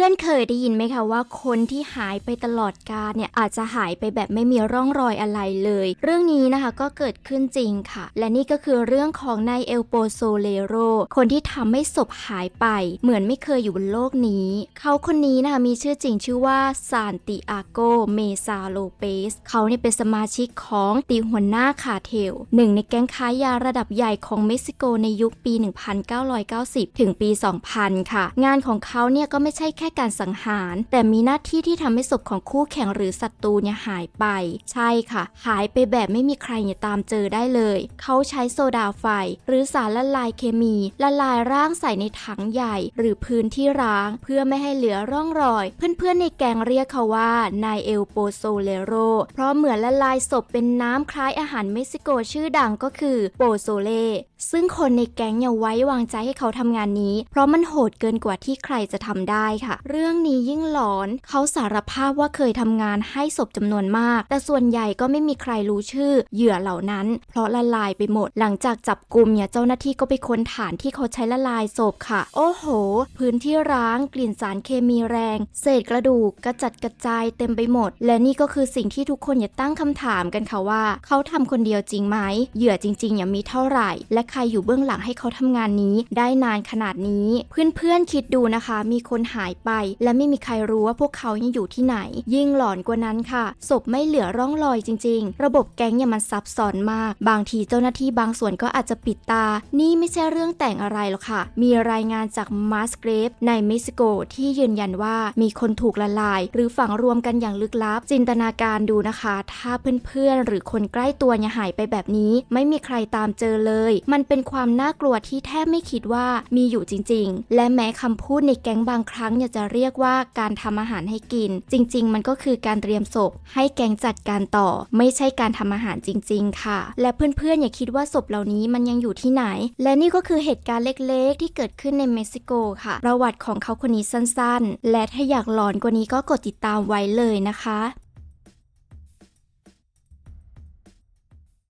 พื่อนๆเคยได้ยินไหมคะว่าคนที่หายไปตลอดกาลเนี่ยอาจจะหายไปแบบไม่มีร่องรอยอะไรเลย เรื่องนี้นะคะก็เกิดขึ้นจริงค่ะ และนี่ก็คือเรื่องของนายเอลโปโซเลโรคนที่ทำให้ศพหายไป เหมือนไม่เคยอยู่บนโลกนี้ เขาคนนี้นะคะมีชื่อจริงชื่อว่าซานติอาโกเมซาโลเปสเขาเนี่ยเป็นสมาชิกของตีหัวหน้าคาเทลหนึ่งในแก๊งค้ายาระดับใหญ่ของเม็กซิโกในยุคปี 1990 ถึงปี 2000 ค่ะ งานของเขาเนี่ยก็ไม่ใช่แค่การสังหาร แต่มีหน้าที่ที่ทำให้ศพของคู่แข่งหรือศัตรูเนี่ยหายไป ใช่ค่ะ หายไปแบบไม่มีใครเนี่ยตามเจอได้เลย เขาใช้โซดาไฟ หรือสารละลายเคมี ละลายร่างใส่ในถังใหญ่ หรือพื้นที่ร้าง เพื่อไม่ให้เหลือร่องรอย เพื่อนๆในแกงเรียกเขาว่านายเอลโปโซเลโร เพราะเหมือนละลายศพเป็นน้ำคล้ายอาหารเม็กซิโกชื่อดังก็คือโปโซเลซึ่งคนในแก๊งเนี่ยไว้วางใจให้เขาทำงานนี้ เพราะมันโหดเกินกว่าที่ใครจะทำได้ค่ะเรื่องนี้ยิ่งหลอน เขาสารภาพว่าเคยทำงานให้ศพจำนวนมาก แต่ส่วนใหญ่ก็ไม่มีใครรู้ชื่อ เหยื่อเหล่านั้น เพราะละลายไปหมด หลังจากจับกลุ่มเนี่ยเจ้าหน้าที่ก็ไปค้นฐานที่เขาใช้ละลายศพค่ะ โอ้โห พื้นที่ร้างกลิ่นสารเคมีแรง เศษกระดูกกระจัดกระจายเต็มไปหมด และนี่ก็คือสิ่งที่ทุกคนอย่าตั้งคำถามกันค่ะว่า เขาทำคนเดียวจริงไหมเหยื่อจริงๆอย่ามีเท่าไหร่ และใครอยู่เบื้องหลังให้เขาทำงานนี้ ได้นานขนาดนี้ เพื่อนๆคิดดูนะคะ มีคนหายไปและไม่มีใครรู้ว่าพวกเขายังอยู่ที่ไหน ยิ่งหลอนกว่านั้นค่ะ ศพไม่เหลือร่องรอยจริง ๆ ระบบแก๊งเนี่ยมันซับซ้อนมาก บางทีเจ้าหน้าที่บางส่วนก็อาจจะปิดตา นี่ไม่ใช่เรื่องแต่งอะไรหรอกค่ะ มีรายงานจากมาสเกรฟในเม็กซิโกที่ยืนยันว่ามีคนถูกละลาย หรือฝังรวมกันอย่างลึกลับ จินตนาการดูนะคะ ถ้าเพื่อนๆหรือคนใกล้ตัวเนี่ยหายไปแบบนี้ ไม่มีใครตามเจอเลย มันเป็นความน่ากลัวที่แทบไม่คิดว่ามีอยู่จริง ๆ และแม้คำพูดในแก๊งบางครั้งเนี่ยจะเรียกว่าการทำอาหารให้กิน จริง ๆ มันก็คือการเตรียมศพ ให้แกงจัดการต่อ ไม่ใช่การทำอาหารจริง ๆ ค่ะ และเพื่อนๆอย่าคิดว่าศพเหล่านี้มันยังอยู่ที่ไหน และนี่ก็คือเหตุการณ์เล็กๆ ที่เกิดขึ้นในเม็กซิโกค่ะ ประวัติของเขาคนนี้สั้นๆ และถ้าอยากหลอนกว่านี้ก็กดติดตามไว้เลยนะคะ